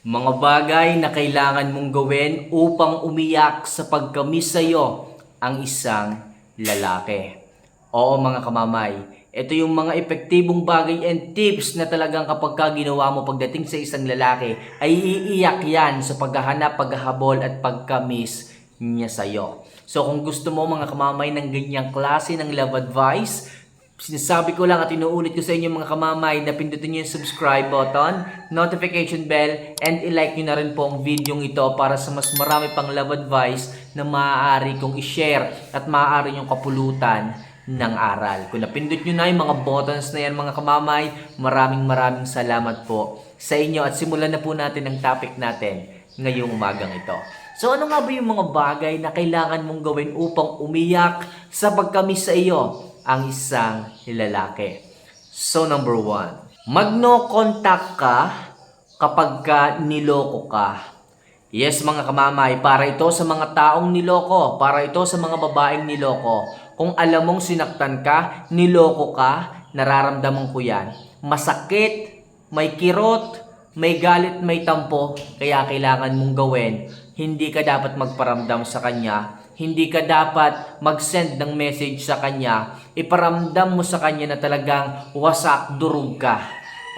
Mga bagay na kailangan mong gawin upang umiyak sa pagkamis sa iyo ang isang lalaki. Oo mga kamamay, ito yung mga epektibong bagay and tips na talagang kapag ka ginawa mo pagdating sa isang lalaki ay iiyak yan sa paghahanap, paghahabol at pagkamis niya sa iyo. So kung gusto mo mga kamamay ng ganyang klase ng love advice, Sinasabi ko lang at inuulit ko sa inyo mga kamamay na pindutin nyo yung subscribe button, notification bell, and i-like nyo na rin po ang video ito para sa mas marami pang love advice na maaari kong i-share at maaari yung kapulutan ng aral. Kung napindot nyo na yung mga buttons na yan mga kamamay, maraming maraming salamat po sa inyo at simulan na po natin ang topic natin ngayong umagang ito. So ano nga ba yung mga bagay na kailangan mong gawin upang umiyak sa pagkamis sa iyo ang isang lalaki? So number one, magno contact ka kapag ka niloko ka. Yes mga kamamay, para ito sa mga taong niloko, para ito sa mga babaeng niloko. Kung alam mong sinaktan ka, niloko ka, nararamdaman ko yan. Masakit, may kirot, may galit, may tampo, kaya kailangan mong gawin. Hindi ka dapat magparamdam sa kanya. Hindi ka dapat mag-send ng message sa kanya. Iparamdam mo sa kanya na talagang wasak, durug ka.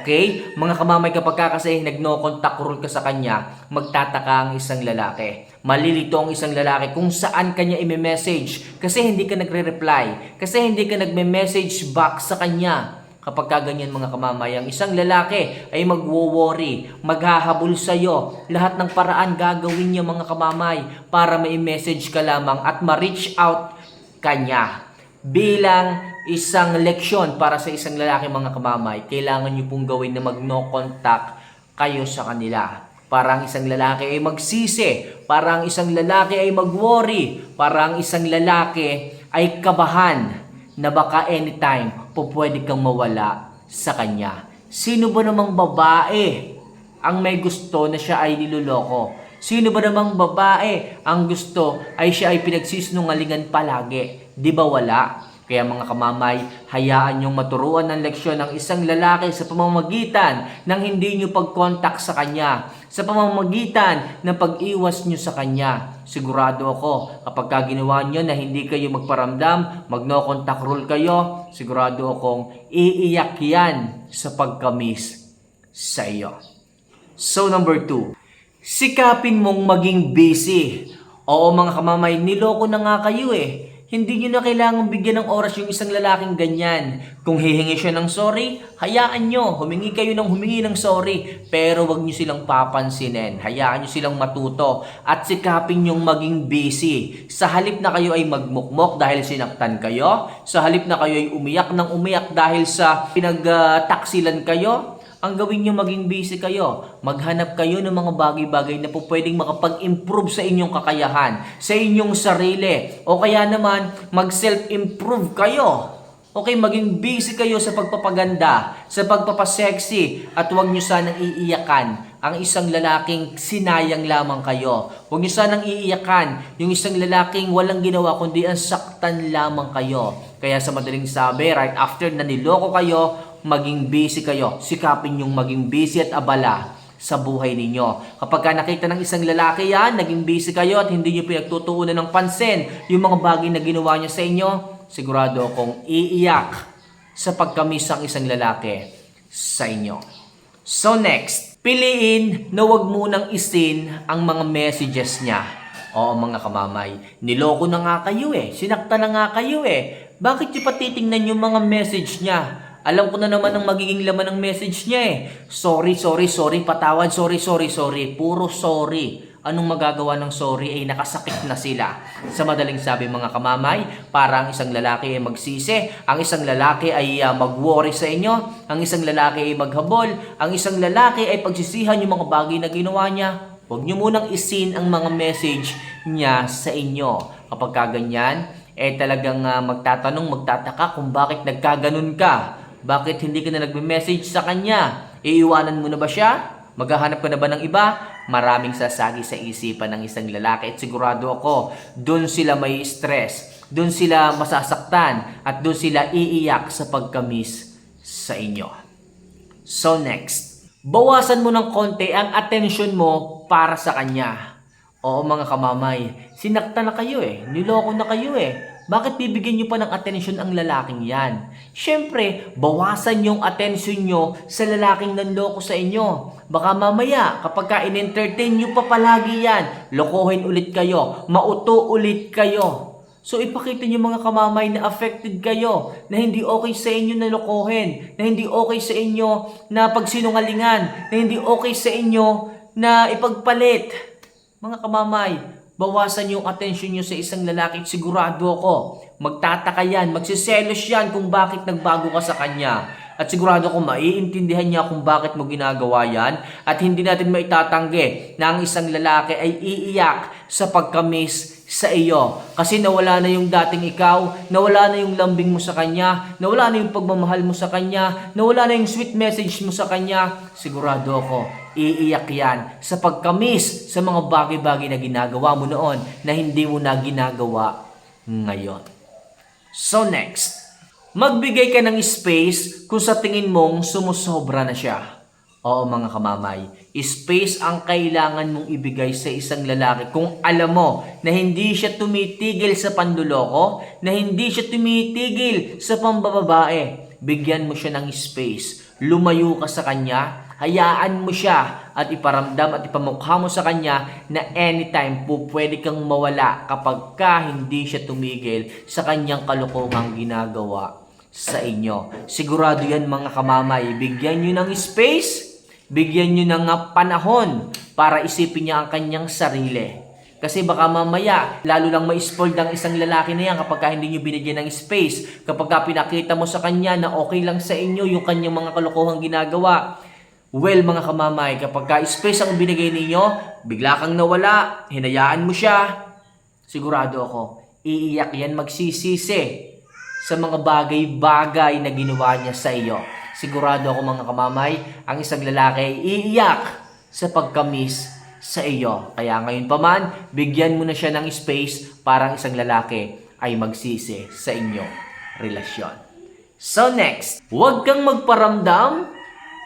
Okay? Mga kamamay kapag ka kasi nag-no contact rule ka sa kanya, magtataka ang isang lalaki. Malilito ang isang lalaki kung saan kanya i-message kasi hindi ka nagre-reply, kasi hindi ka nagme-message back sa kanya. Kapag ka ganyan mga kamamay, ang isang lalaki ay magwo-worry, maghahabol sa'yo. Lahat ng paraan gagawin niya mga kamamay para may message ka lamang at ma-reach out kanya. Bilang isang leksyon para sa isang lalaki mga kamamay, kailangan niyo pong gawin na mag-no contact kayo sa kanila. Para ang isang lalaki ay magsisi, para ang isang lalaki ay mag-worry, para ang isang lalaki ay kabahan na baka anytime po pwede kang mawala sa kanya. Sino ba namang babae ang may gusto na siya ay niloloko? Sino ba namang babae ang gusto ay siya ay pinagsisinungalingan palagi? Di ba wala? Kaya mga kamamay, hayaan niyong maturuan ng leksyon ng isang lalaki sa pamamagitan ng hindi niyo pag-contact sa kanya, sa pamamagitan ng pag-iwas niyo sa kanya. Sigurado ako, kapag ka ginawa niyo na hindi kayo magparamdam, mag-no contact rule kayo, sigurado akong iiyak yan sa pagkamis sa iyo. So number two, sikapin mong maging busy. Oo mga kamamay, niloko na nga kayo eh. Hindi nyo na kailangang bigyan ng oras yung isang lalaking ganyan. Kung hihingi siya ng sorry, hayaan nyo. Humingi kayo ng humingi ng sorry. Pero wag nyo silang papansinin. Hayaan nyo silang matuto. At sikapin nyong maging busy. Sa halip na kayo ay magmukmok dahil sinaktan kayo. Sa halip na kayo ay umiyak ng umiyak dahil sa pinagtaksilan kayo ang gawin nyo maging busy kayo. Maghanap kayo ng mga bagay-bagay na po pwedeng makapag-improve sa inyong kakayahan, sa inyong sarili. O kaya naman, mag-self-improve kayo. Okay, maging busy kayo sa pagpapaganda, sa pagpapasexy, at huwag nyo sanang iiyakan ang isang lalaking sinayang lamang kayo. Huwag nyo sanang iiyakan yung isang lalaking walang ginawa kundi ang saktan lamang kayo. Kaya sa madaling sabi, right after na niloko kayo, maging busy kayo. Sikapin yung maging busy at abala sa buhay ninyo. Kapag ka nakita ng isang lalaki yan, naging busy kayo at hindi nyo pinagtutuunan ng pansin yung mga bagay na ginawa niya sa inyo, sigurado akong iiyak sa pagkamis ang isang lalaki sa inyo. So next, piliin na wag munang isin ang mga messages niya. Oo mga kamamay, niloko na nga kayo eh, sinakta na nga kayo eh. Bakit niyo pa titingnan yung mga message niya? Alam ko na naman ang magiging laman ng message niya eh. Sorry, sorry, sorry, patawad, sorry, sorry, sorry. Puro sorry. Anong magagawa ng sorry ay nakasakit na sila. Sa madaling sabi mga kamamay, para ang isang lalaki ay magsisi, ang isang lalaki ay uh, mag-worry sa inyo, ang isang lalaki ay maghabol, ang isang lalaki ay pagsisihan yung mga bagay na ginawa niya. Huwag niyo munang isin ang mga message niya sa inyo. Kapag kaganyan, eh talagang uh, magtatanong, magtataka kung bakit nagkaganon ka. Bakit hindi ka na nagme-message sa kanya? Iiwanan mo na ba siya? Maghahanap ka na ba ng iba? Maraming sasagi sa isipan ng isang lalaki at sigurado ako, doon sila may stress, doon sila masasaktan, at doon sila iiyak sa pagkamis sa inyo. So next, bawasan mo ng konti ang atensyon mo para sa kanya. Oo mga kamamay, sinakta na kayo eh, niloko na kayo eh. Bakit bibigyan nyo pa ng atensyon ang lalaking yan? Siyempre, bawasan yung atensyon nyo sa lalaking nanloko sa inyo. Baka mamaya, kapag ka in-entertain nyo pa palagi yan, lokohin ulit kayo, mauto ulit kayo. So ipakita niyo mga kamamay na affected kayo, na hindi okay sa inyo na lokohin, na hindi okay sa inyo na pagsinungalingan, na hindi okay sa inyo na ipagpalit. Mga kamamay, bawasan yung atensyon nyo sa isang lalaki, sigurado ako, magtataka yan, magsiselos yan kung bakit nagbago ka sa kanya. At sigurado ako maiintindihan niya kung bakit mo ginagawa yan at hindi natin maitatanggi na ang isang lalaki ay iiyak sa pagkamis sa iyo. Kasi nawala na yung dating ikaw, nawala na yung lambing mo sa kanya, nawala na yung pagmamahal mo sa kanya, nawala na yung sweet message mo sa kanya. Sigurado ako, iiyak yan sa pagkamis sa mga bagay-bagay na ginagawa mo noon na hindi mo na ginagawa ngayon. So next, Magbigay ka ng space kung sa tingin mong sumusobra na siya. Oo mga kamamay, space ang kailangan mong ibigay sa isang lalaki kung alam mo na hindi siya tumitigil sa panduloko, na hindi siya tumitigil sa pambababae. Bigyan mo siya ng space. Lumayo ka sa kanya, hayaan mo siya at iparamdam at ipamukha mo sa kanya na anytime po pwede kang mawala kapag ka hindi siya tumigil sa kanyang kalokohang ginagawa sa inyo. Sigurado yan mga kamamay, bigyan nyo ng space, bigyan nyo ng ah, panahon para isipin niya ang kanyang sarili. Kasi baka mamaya, lalo lang ma-spoiled ang isang lalaki na yan kapag ka hindi nyo binigyan ng space, kapag ka pinakita mo sa kanya na okay lang sa inyo yung kanyang mga kalokohang ginagawa. Well mga kamamay, kapag ka space ang binigay ninyo, bigla kang nawala, hinayaan mo siya, sigurado ako, iiyak yan magsisisi sa mga bagay-bagay na ginawa niya sa iyo. Sigurado ako mga kamamay, ang isang lalaki ay iiyak sa pagkamis sa iyo. Kaya ngayon pa man, bigyan mo na siya ng space para ang isang lalaki ay magsisi sa inyong relasyon. So next, huwag kang magparamdam.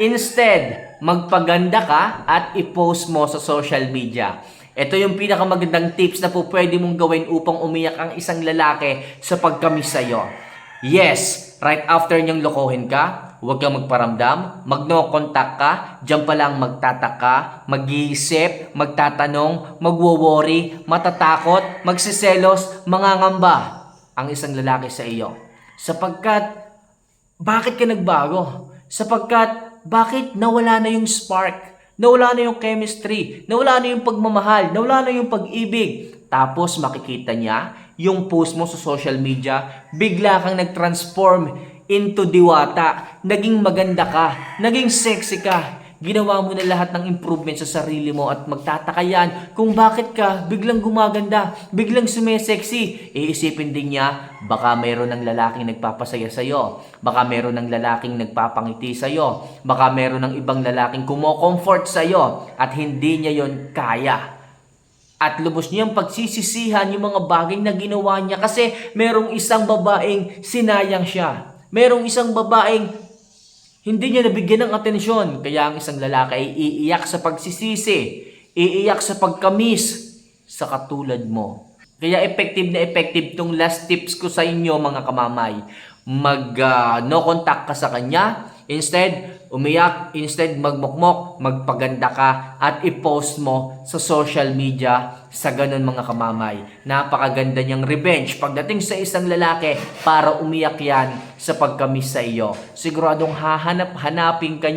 Instead, magpaganda ka at i-post mo sa social media. Ito yung pinakamagandang tips na po pwede mong gawin upang umiyak ang isang lalaki sa pagkamis sa'yo. Yes, right after niyang lokohin ka, huwag kang magparamdam, mag-no contact ka, dyan pa lang magtataka, mag-iisip, magtatanong, magwo-worry, matatakot, magsiselos, mangangamba ang isang lalaki sa iyo. Sapagkat, bakit ka nagbago? Sapagkat, bakit nawala na yung spark? Nawala na yung chemistry, nawala na yung pagmamahal, nawala na yung pag-ibig. Tapos makikita niya yung post mo sa social media, bigla kang nag-transform into diwata. Naging maganda ka, naging sexy ka. Ginawa mo na lahat ng improvement sa sarili mo at magtataka yan kung bakit ka biglang gumaganda, biglang sumesexy. Iisipin din niya, baka mayroon ng lalaking nagpapasaya sa'yo, baka mayroon ng lalaking nagpapangiti sa'yo, baka mayroon ng ibang lalaking kumo-comfort sa'yo at hindi niya yon kaya. At lubos niyang pagsisisihan yung mga bagay na ginawa niya kasi merong isang babaeng sinayang siya. Merong isang babaeng hindi niya nabigyan ng atensyon. Kaya ang isang lalaki ay iiyak sa pagsisisi, iiyak sa pagkamis sa katulad mo. Kaya effective na effective tong last tips ko sa inyo mga kamamay. Mag ah, no contact ka sa kanya. Instead, umiyak. Instead, magmukmok, magpaganda ka at i-post mo sa social media sa ganun mga kamamay. Napakaganda niyang revenge pagdating sa isang lalaki para umiyak yan sa pagkamis sa iyo. Siguradong hahanap-hanapin ka.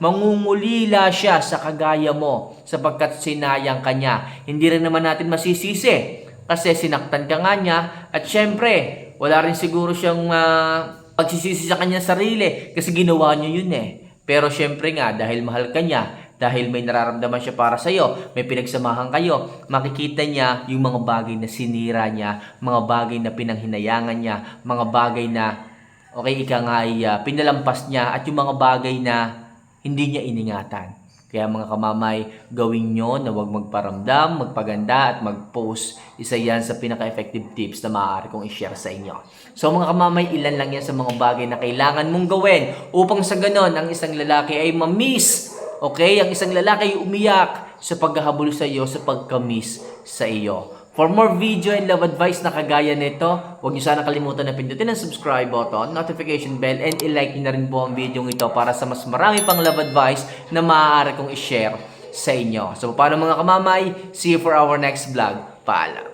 Mangungulila siya sa kagaya mo sapagkat sinayang ka niya. Hindi rin naman natin masisisi kasi sinaktan ka nga niya at syempre wala rin siguro siyang ah, pagsisisi sa kanya sarili kasi ginawa niyo yun eh. Pero syempre nga dahil mahal ka niya, dahil may nararamdaman siya para sa iyo, may pinagsamahan kayo, makikita niya yung mga bagay na sinira niya, mga bagay na pinanghinayangan niya, mga bagay na okay ika nga ay ah, pinalampas niya at yung mga bagay na hindi niya iningatan. Kaya mga kamamay, gawin nyo na huwag magparamdam, magpaganda at mag-post. Isa yan sa pinaka-effective tips na maaari kong i-share sa inyo. So mga kamamay, ilan lang yan sa mga bagay na kailangan mong gawin upang sa ganon ang isang lalaki ay ma-miss Okay? Ang isang lalaki ay umiyak sa paghahabol sa iyo, sa pagkamis sa iyo. For more video and love advice na kagaya nito, huwag niyo sana kalimutan na pindutin ang subscribe button, notification bell, and i-like niyo na rin po ang video ito para sa mas marami pang love advice na maaari kong i-share sa inyo. So, paano mga kamamay? See you for our next vlog. Paalam.